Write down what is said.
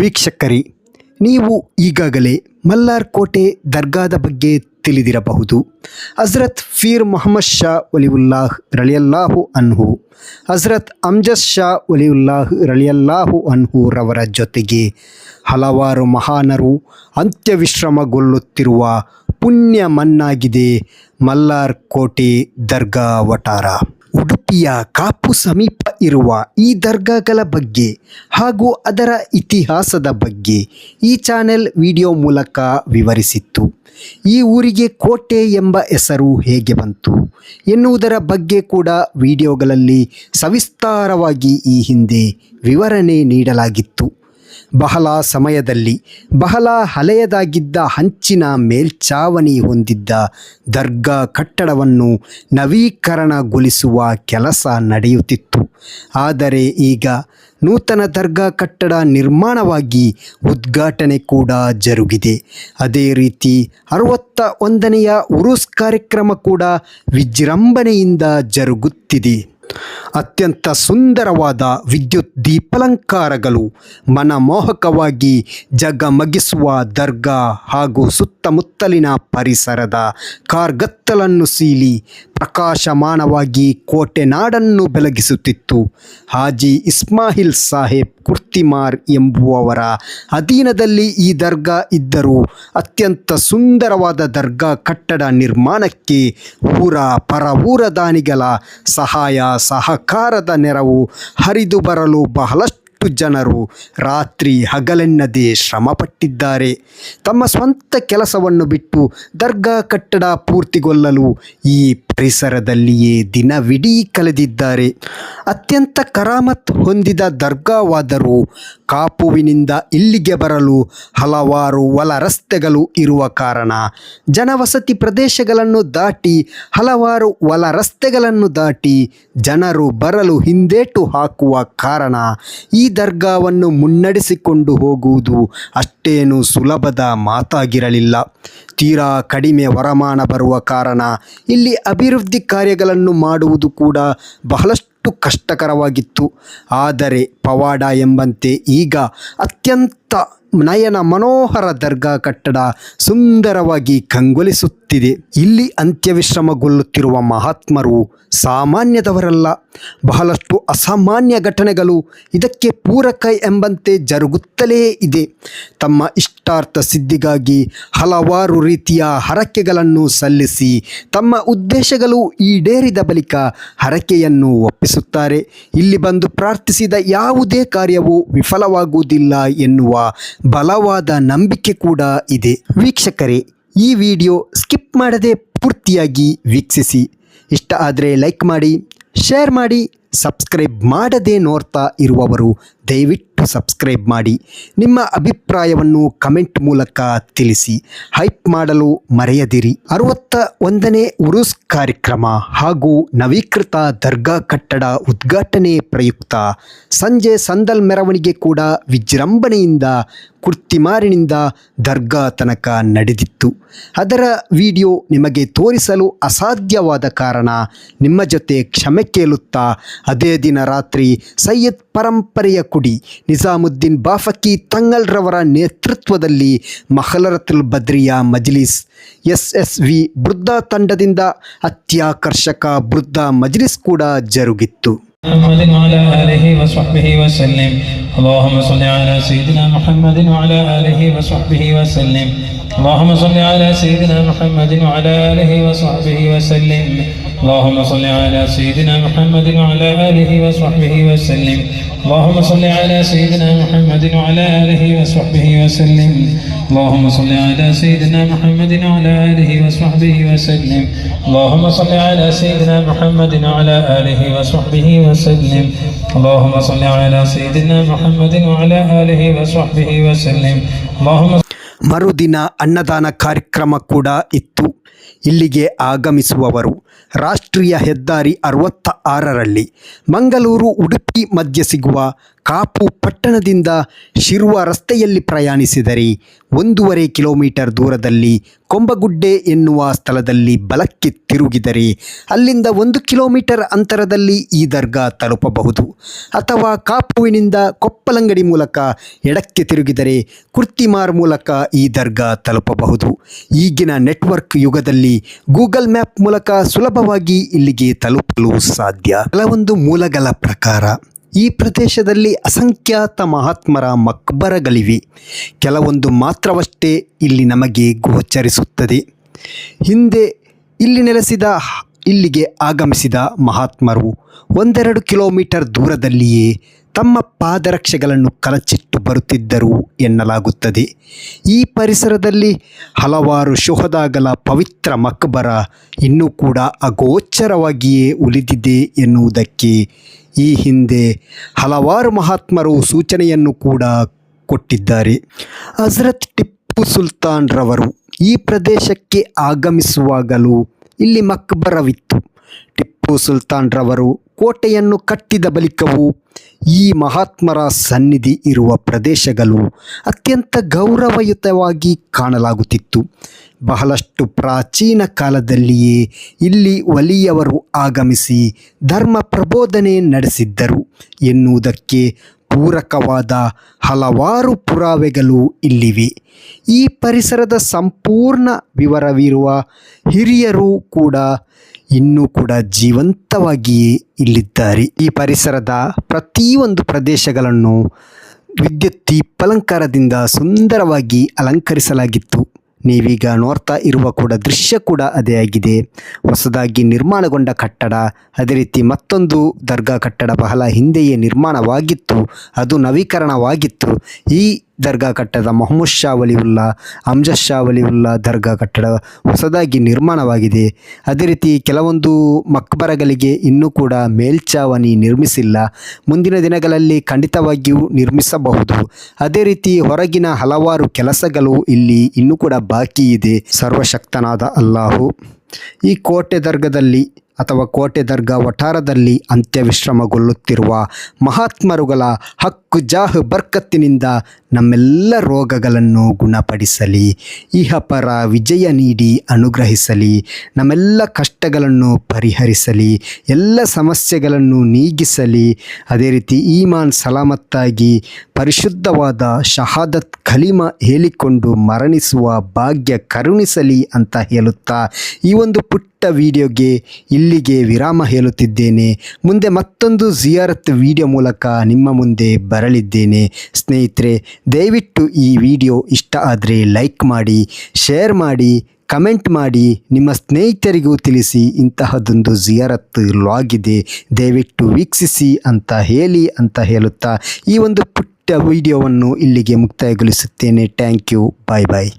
ವೀಕ್ಷಕರೇ, ನೀವು ಈಗಾಗಲೇ ಮಲ್ಲಾರ್ ಕೋಟೆ ದರ್ಗಾದ ಬಗ್ಗೆ ತಿಳಿದಿರಬಹುದು. ಹಜರತ್ ಫೀರ್ ಮೊಹಮ್ಮದ್ ಶಾ ಒಲಿಯುಲ್ಲಾಹ್ ರಳಿಯಲ್ಲಾಹು ಅನ್ಹು, ಹಜರತ್ ಅಮ್ಜದ್ ಶಾ ಒಲಿಯುಲ್ಲಾಹ್ ರಳಿಯಲ್ಲಾಹು ಅನ್ಹು ರವರ ಜೊತೆಗೆ ಹಲವಾರು ಮಹಾನರು ಅಂತ್ಯವಿಶ್ರಮಗೊಳ್ಳುತ್ತಿರುವ ಪುಣ್ಯ ಮನ್ನಾಗಿದೆ ಮಲ್ಲಾರ್ ಕೋಟೆ ದರ್ಗಾ ವಟಾರ. ಉಡುಪಿಯ ಕಾಪು ಸಮೀಪ ಇರುವ ಈ ದರ್ಗಾಗಳ ಬಗ್ಗೆ ಹಾಗೂ ಅದರ ಇತಿಹಾಸದ ಬಗ್ಗೆ ಈ ಚಾನೆಲ್ ವಿಡಿಯೋ ಮೂಲಕ ವಿವರಿಸಿತ್ತು. ಈ ಊರಿಗೆ ಕೋಟೆ ಎಂಬ ಹೆಸರು ಹೇಗೆ ಬಂತು ಎನ್ನುವುದರ ಬಗ್ಗೆ ಕೂಡ ವಿಡಿಯೋಗಳಲ್ಲಿ ಸವಿಸ್ತಾರವಾಗಿ ಈ ಹಿಂದೆ ವಿವರಣೆ ನೀಡಲಾಗಿತ್ತು. ಬಹಳ ಸಮಯದಲ್ಲಿ ಬಹಳ ಹಳೆಯದಾಗಿದ್ದ ಹಂಚಿನ ಮೇಲ್ಛಾವಣಿ ಹೊಂದಿದ್ದ ದರ್ಗಾ ಕಟ್ಟಡವನ್ನು ನವೀಕರಣಗೊಳಿಸುವ ಕೆಲಸ ನಡೆಯುತ್ತಿತ್ತು. ಆದರೆ ಈಗ ನೂತನ ದರ್ಗಾ ಕಟ್ಟಡ ನಿರ್ಮಾಣವಾಗಿ ಉದ್ಘಾಟನೆ ಕೂಡ ಜರುಗಿದೆ. ಅದೇ ರೀತಿ ಅರವತ್ತ ಒಂದನೆಯ ಉರುಸ್ ಕಾರ್ಯಕ್ರಮ ಕೂಡ ವಿಜೃಂಭಣೆಯಿಂದ ಜರುಗುತ್ತಿದೆ. ಅತ್ಯಂತ ಸುಂದರವಾದ ವಿದ್ಯುತ್ ದೀಪಲಂಕಾರಗಳು ಮನಮೋಹಕವಾಗಿ ಜಗಮಗಿಸುವ ದರ್ಗಾ ಹಾಗೂ ಸುತ್ತಮುತ್ತಲಿನ ಪರಿಸರದ ಕಾರ್ಗತ್ತಲನ್ನು ಸೀಲಿ ಪ್ರಕಾಶಮಾನವಾಗಿ ಕೋಟೆ ನಾಡನ್ನು ಬೆಳಗಿಸುತ್ತಿತ್ತು. ಹಾಜಿ ಇಸ್ಮಾಹಿಲ್ ಸಾಹೇಬ್ ಕುರ್ತಿಮಾರ್ ಎಂಬುವವರ ಅಧೀನದಲ್ಲಿ ಈ ದರ್ಗಾ ಇದ್ದರೂ ಅತ್ಯಂತ ಸುಂದರವಾದ ದರ್ಗಾ ಕಟ್ಟಡ ನಿರ್ಮಾಣಕ್ಕೆ ಊರ ಪರ ಊರ ದಾನಿಗಳ ಸಹಾಯ ಸಹಕಾರದ ನೆರವು ಹರಿದು ಬರಲು ಬಹಳಷ್ಟು ಜನರು ರಾತ್ರಿ ಹಗಲೆನ್ನದೇ ಶ್ರಮಪಟ್ಟಿದ್ದಾರೆ. ತಮ್ಮ ಸ್ವಂತ ಕೆಲಸವನ್ನು ಬಿಟ್ಟು ದರ್ಗಾ ಕಟ್ಟಡ ಪೂರ್ತಿಗೊಳ್ಳಲು ಈ ಪರಿಸರದಲ್ಲಿಯೇ ದಿನವಿಡೀ ಕಳೆದಿದ್ದಾರೆ. ಅತ್ಯಂತ ಕರಾಮತ್ ಹೊಂದಿದ ದರ್ಗಾವಾದರೂ ಕಾಪುವಿನಿಂದ ಇಲ್ಲಿಗೆ ಬರಲು ಹಲವಾರು ಒಲ ರಸ್ತೆಗಳು ಇರುವ ಕಾರಣ ಜನವಸತಿ ಪ್ರದೇಶಗಳನ್ನು ದಾಟಿ ಹಲವಾರು ಒಲ ರಸ್ತೆಗಳನ್ನು ದಾಟಿ ಜನರು ಬರಲು ಹಿಂದೇಟು ಹಾಕುವ ಕಾರಣ ಈ ದರ್ಗಾವನ್ನು ಮುನ್ನಡೆಸಿಕೊಂಡು ಹೋಗುವುದು ಅಷ್ಟೇನು ಸುಲಭದ ಮಾತಾಗಿರಲಿಲ್ಲ. ತೀರಾ ಕಡಿಮೆ ವರಮಾನ ಬರುವ ಕಾರಣ ಇಲ್ಲಿ ಅಭಿವೃದ್ಧಿ ಕಾರ್ಯಗಳನ್ನು ಮಾಡುವುದು ಕೂಡ ಬಹಳಷ್ಟು ಕಷ್ಟಕರವಾಗಿತ್ತು. ಆದರೆ ಪವಾಡ ಎಂಬಂತೆ ಈಗ ಅತ್ಯಂತ ನಯನ ಮನೋಹರ ದರ್ಗಾ ಕಟ್ಟಡ ಸುಂದರವಾಗಿ ಕಂಗೊಳಿಸುತ್ತಿದೆ ಇಲ್ಲಿ ಅಂತ್ಯವಿಶ್ರಮಗೊಳ್ಳುತ್ತಿರುವ ಮಹಾತ್ಮರು ಸಾಮಾನ್ಯದವರಲ್ಲ. ಬಹಳಷ್ಟು ಅಸಾಮಾನ್ಯ ಘಟನೆಗಳು ಇದಕ್ಕೆ ಪೂರಕ ಎಂಬಂತೆ ಜರುಗುತ್ತಲೇ ಇದೆ. ತಮ್ಮ ಇಷ್ಟಾರ್ಥ ಸಿದ್ಧಿಗಾಗಿ ಹಲವಾರು ರೀತಿಯ ಹರಕೆಗಳನ್ನು ಸಲ್ಲಿಸಿ ತಮ್ಮ ಉದ್ದೇಶಗಳು ಈಡೇರಿದ ಬಳಿಕ ಹರಕೆಯನ್ನು ಒಪ್ಪಿಸುತ್ತಾರೆ. ಇಲ್ಲಿ ಬಂದು ಪ್ರಾರ್ಥಿಸಿದ ಯಾವುದೇ ಕಾರ್ಯವು ವಿಫಲವಾಗುವುದಿಲ್ಲ ಎನ್ನುವ ಬಲವಾದ ನಂಬಿಕೆ ಕೂಡ ಇದೆ. ವೀಕ್ಷಕರೇ ಈ ವಿಡಿಯೋ ಸ್ಕಿಪ್ ಮಾಡದೆ ಪೂರ್ತಿಯಾಗಿ ವೀಕ್ಷಿಸಿ. ಇಷ್ಟ ಆದರೆ ಲೈಕ್ ಮಾಡಿ, ಶೇರ್ ಮಾಡಿ, ಸಬ್ಸ್ಕ್ರೈಬ್ ಮಾಡದೆ ನೋಡ್ತಾ ಇರುವವರು ದಯವಿಟ್ಟು ಸಬ್ಸ್ಕ್ರೈಬ್ ಮಾಡಿ ನಿಮ್ಮ ಅಭಿಪ್ರಾಯವನ್ನು ಕಮೆಂಟ್ ಮೂಲಕ ತಿಳಿಸಿ. ಹೈಪ್ ಮಾಡಲು ಮರೆಯದಿರಿ. ಅರವತ್ತ ಒಂದನೇ ಉರುಸ್ ಕಾರ್ಯಕ್ರಮ ಹಾಗೂ ನವೀಕೃತ ದರ್ಗಾ ಕಟ್ಟಡ ಉದ್ಘಾಟನೆ ಪ್ರಯುಕ್ತ ಸಂಜೆ ಸಂದಲ್ ಮೆರವಣಿಗೆ ಕೂಡ ವಿಜೃಂಭಣೆಯಿಂದ, ಕುರ್ತಿಮಾರಿನಿಂದ ದರ್ಗಾ ತನಕ ನಡೆದಿತ್ತು. ಅದರ ವಿಡಿಯೋ ನಿಮಗೆ ತೋರಿಸಲು ಅಸಾಧ್ಯವಾದ ಕಾರಣ ನಿಮ್ಮ ಜೊತೆ ಕ್ಷಮೆ ಕೇಳುತ್ತಾ, ಅದೇ ದಿನ ರಾತ್ರಿ ಸೈಯದ್ ಪರಂಪರೆಯ ಕುಡಿ ನಿಜಾಮುದ್ದೀನ್ ಬಾಫಕಿ ತಂಗಲ್ರವರ ನೇತೃತ್ವದಲ್ಲಿ Mahlaratul Badriya Majlis S S V ಬೃದ್ಧ ತಂಡದಿಂದ ಅತ್ಯಾಕರ್ಷಕ ಬೃದ್ಧ ಮಜ್ಲಿಸ್ ಕೂಡ ಜರುಗಿತ್ತು محمد وعلى آله وصحبه وسلم اللهم صل على سيدنا محمد وعلى آله وصحبه وسلم اللهم صل على سيدنا محمد وعلى آله وصحبه وسلم اللهم صل على سيدنا محمد وعلى آله وصحبه وسلم اللهم صل على سيدنا محمد وعلى آله وصحبه وسلم اللهم صل على سيدنا محمد وعلى آله وصحبه وسلم اللهم صل على سيدنا محمد وعلى آله وصحبه وسلم اللهم صل على سيدنا محمد وعلى آله وصحبه وسلم اللهم ಮರುದಿನ ಅನ್ನದಾನ ಕಾರ್ಯಕ್ರಮ ಕೂಡ ಇತ್ತು ಇಲ್ಲಿಗೆ ಆಗಮಿಸುವವರು ರಾಷ್ಟ್ರೀಯ ಹೆದ್ದಾರಿ ಅರವತ್ತ ಆರರಲ್ಲಿ ಮಂಗಳೂರು ಉಡುಪಿ ಮಧ್ಯೆ ಸಿಗುವ ಕಾಪು ಪಟ್ಟಣದಿಂದ ಶಿರುವ ರಸ್ತೆಯಲ್ಲಿ ಪ್ರಯಾಣಿಸಿದರೆ ಒಂದೂವರೆ ಕಿಲೋಮೀಟರ್ ದೂರದಲ್ಲಿ ಕೊಂಬಗುಡ್ಡೆ ಎನ್ನುವ ಸ್ಥಳದಲ್ಲಿ ಬಲಕ್ಕೆ ತಿರುಗಿದರೆ ಅಲ್ಲಿಂದ ಒಂದು ಕಿಲೋಮೀಟರ್ ಅಂತರದಲ್ಲಿ ಈ ದರ್ಗಾ ತಲುಪಬಹುದು. ಅಥವಾ ಕಾಪುವಿನಿಂದ ಕೊಪ್ಪಲಂಗಡಿ ಮೂಲಕ ಎಡಕ್ಕೆ ತಿರುಗಿದರೆ ಕುರ್ತಿಮಾರ್ ಮೂಲಕ ಈ ದರ್ಗಾ ತಲುಪಬಹುದು. ಈಗಿನ ನೆಟ್ವರ್ಕ್ ಯುಗದಲ್ಲಿ ಗೂಗಲ್ ಮ್ಯಾಪ್ ಮೂಲಕ ಸುಲಭವಾಗಿ ಇಲ್ಲಿಗೆ ತಲುಪಲು ಸಾಧ್ಯ. ಕೆಲವೊಂದು ಮೂಲಗಳ ಪ್ರಕಾರ, ಈ ಪ್ರದೇಶದಲ್ಲಿ ಅಸಂಖ್ಯಾತ ಮಹಾತ್ಮರ ಮಕ್ಬರಗಳಿವೆ. ಕೆಲವೊಂದು ಮಾತ್ರವಷ್ಟೇ ಇಲ್ಲಿ ನಮಗೆ ಗೋಚರಿಸುತ್ತದೆ. ಹಿಂದೆ ಇಲ್ಲಿ ನೆಲೆಸಿದ, ಇಲ್ಲಿಗೆ ಆಗಮಿಸಿದ ಮಹಾತ್ಮರು ಒಂದೆರಡು ಕಿಲೋಮೀಟರ್ ದೂರದಲ್ಲಿಯೇ ತಮ್ಮ ಪಾದರಕ್ಷೆಗಳನ್ನು ಕಲಚಿಟ್ಟು ಬರುತ್ತಿದ್ದರು ಎನ್ನಲಾಗುತ್ತದೆ. ಈ ಪರಿಸರದಲ್ಲಿ ಹಲವಾರು ಶುಹದಾಗಲ ಪವಿತ್ರ ಮಕ್ಬರ ಇನ್ನೂ ಕೂಡ ಅಗೋಚರವಾಗಿಯೇ ಉಳಿದಿದೆ ಎನ್ನುವುದಕ್ಕೆ ಈ ಹಿಂದೆ ಹಲವಾರು ಮಹಾತ್ಮರು ಸೂಚನೆಯನ್ನು ಕೂಡ ಕೊಟ್ಟಿದ್ದಾರೆ. ಹಜರತ್ ಟಿಪ್ಪು ಸುಲ್ತಾನ್ರವರು ಈ ಪ್ರದೇಶಕ್ಕೆ ಆಗಮಿಸುವಾಗಲೂ ಇಲ್ಲಿ ಮಕ್ಬರವಿತ್ತು. ಟಿಪ್ಪು ಸುಲ್ತಾನ್ರವರು ಕೋಟೆಯನ್ನು ಕಟ್ಟಿದ ಬಳಿಕವೂ ಈ ಮಹಾತ್ಮರ ಸನ್ನಿಧಿ ಇರುವ ಪ್ರದೇಶಗಳು ಅತ್ಯಂತ ಗೌರವಯುತವಾಗಿ ಕಾಣಲಾಗುತ್ತಿತ್ತು. ಬಹಳಷ್ಟು ಪ್ರಾಚೀನ ಕಾಲದಲ್ಲಿಯೇ ಇಲ್ಲಿ ಒಲಿಯವರು ಆಗಮಿಸಿ ಧರ್ಮ ಪ್ರಬೋಧನೆ ನಡೆಸಿದ್ದರು ಎನ್ನುವುದಕ್ಕೆ ಪೂರಕವಾದ ಹಲವಾರು ಪುರಾವೆಗಳು ಇಲ್ಲಿವೆ. ಈ ಪರಿಸರದ ಸಂಪೂರ್ಣ ವಿವರವಿರುವ ಹಿರಿಯರು ಕೂಡ ಇನ್ನೂ ಕೂಡ ಜೀವಂತವಾಗಿಯೇ ಇಲ್ಲಿದ್ದಾರೆ. ಈ ಪರಿಸರದ ಪ್ರತಿಯೊಂದು ಪ್ರದೇಶಗಳನ್ನು ವಿದ್ಯುತ್ ದೀಪಾಲಂಕಾರದಿಂದ ಸುಂದರವಾಗಿ ಅಲಂಕರಿಸಲಾಗಿತ್ತು. ನೀವೀಗ ನೋಡ್ತಾ ಇರುವ ಕೂಡ ದೃಶ್ಯ ಕೂಡ ಅದೇ ಆಗಿದೆ. ಹೊಸದಾಗಿ ನಿರ್ಮಾಣಗೊಂಡ ಕಟ್ಟಡ, ಅದೇ ರೀತಿ ಮತ್ತೊಂದು ದರ್ಗಾ ಕಟ್ಟಡ ಬಹಳ ಹಿಂದೆಯೇ ನಿರ್ಮಾಣವಾಗಿತ್ತು. ಅದು ನವೀಕರಣವಾಗಿತ್ತು. ಈ ದರ್ಗಾ ಕಟ್ಟಡ ಮೊಹಮ್ಮದ್ ಶಾ ವಲಿವುಲ್ಲಾ, ಅಮ್ಜದ್ ಶಾ ವಲಿವುಲ್ಲಾ ದರ್ಗಾ ಕಟ್ಟಡ ಹೊಸದಾಗಿ ನಿರ್ಮಾಣವಾಗಿದೆ. ಅದೇ ರೀತಿ ಕೆಲವೊಂದು ಮಕ್ಬರಗಳಿಗೆ ಇನ್ನೂ ಕೂಡ ಮೇಲ್ಛಾವಣಿ ನಿರ್ಮಿಸಿಲ್ಲ. ಮುಂದಿನ ದಿನಗಳಲ್ಲಿ ಖಂಡಿತವಾಗಿಯೂ ನಿರ್ಮಿಸಬಹುದು. ಅದೇ ರೀತಿ ಹೊರಗಿನ ಹಲವಾರು ಕೆಲಸಗಳು ಇಲ್ಲಿ ಇನ್ನೂ ಕೂಡ ಬಾಕಿ ಇದೆ. ಸರ್ವಶಕ್ತನಾದ ಅಲ್ಲಾಹು, ಈ ಕೋಟೆ ದರ್ಗದಲ್ಲಿ ಅಥವಾ ಕೋಟೆ ದರ್ಗಾ ವಠಾರದಲ್ಲಿ ಅಂತ್ಯವಿಶ್ರಮಗೊಳ್ಳುತ್ತಿರುವ ಮಹಾತ್ಮರುಗಳ ಹಕ್ಕು ಜಾಹ್ ಬರ್ಕತ್ತಿನಿಂದ ನಮ್ಮೆಲ್ಲ ರೋಗಗಳನ್ನು ಗುಣಪಡಿಸಲಿ. ಇಹಪರ ವಿಜಯ ನೀಡಿ ಅನುಗ್ರಹಿಸಲಿ. ನಮ್ಮೆಲ್ಲ ಕಷ್ಟಗಳನ್ನು ಪರಿಹರಿಸಲಿ. ಎಲ್ಲ ಸಮಸ್ಯೆಗಳನ್ನು ನೀಗಿಸಲಿ. ಅದೇ ರೀತಿ ಈಮಾನ್ ಸಲಾಮತ್ತಾಗಿ ಪರಿಶುದ್ಧವಾದ ಶಹಾದತ್ ಖಲೀಮಾ ಹೇಳಿಕೊಂಡು ಮರಣಿಸುವ ಭಾಗ್ಯ ಕರುಣಿಸಲಿ ಅಂತ ಹೇಳುತ್ತಾ ಈ ಒಂದು ಪುಟ್ಟ ವಿಡಿಯೋಗೆ ಇಲ್ಲಿಗೆ ವಿರಾಮ ಹೇಳುತ್ತಿದ್ದೇನೆ. ಮುಂದೆ ಮತ್ತೊಂದು ಜಿಯಾರತ್ ವಿಡಿಯೋ ಮೂಲಕ ನಿಮ್ಮ ಮುಂದೆ ಬರಲಿದ್ದೇನೆ ಸ್ನೇಹಿತರೆ, ದಯವಿಟ್ಟು ಈ ವಿಡಿಯೋ ಇಷ್ಟ ಆದರೆ ಲೈಕ್ ಮಾಡಿ, ಶೇರ್ ಮಾಡಿ, ಕಮೆಂಟ್ ಮಾಡಿ. ನಿಮ್ಮ ಸ್ನೇಹಿತರಿಗೂ ತಿಳಿಸಿ ಇಂತಹದೊಂದು ಜಿಯಾರತ್ ಲಾಗಿದೆ. ದಯವಿಟ್ಟು ವೀಕ್ಷಿಸಿ ಅಂತ ಹೇಳಿ ಅಂತ ಹೇಳುತ್ತಾ ಈ ಒಂದು ಪುಟ್ಟ ವಿಡಿಯೋವನ್ನು ಇಲ್ಲಿಗೆ ಮುಕ್ತಾಯಗೊಳಿಸುತ್ತೇನೆ. Thank you bye bye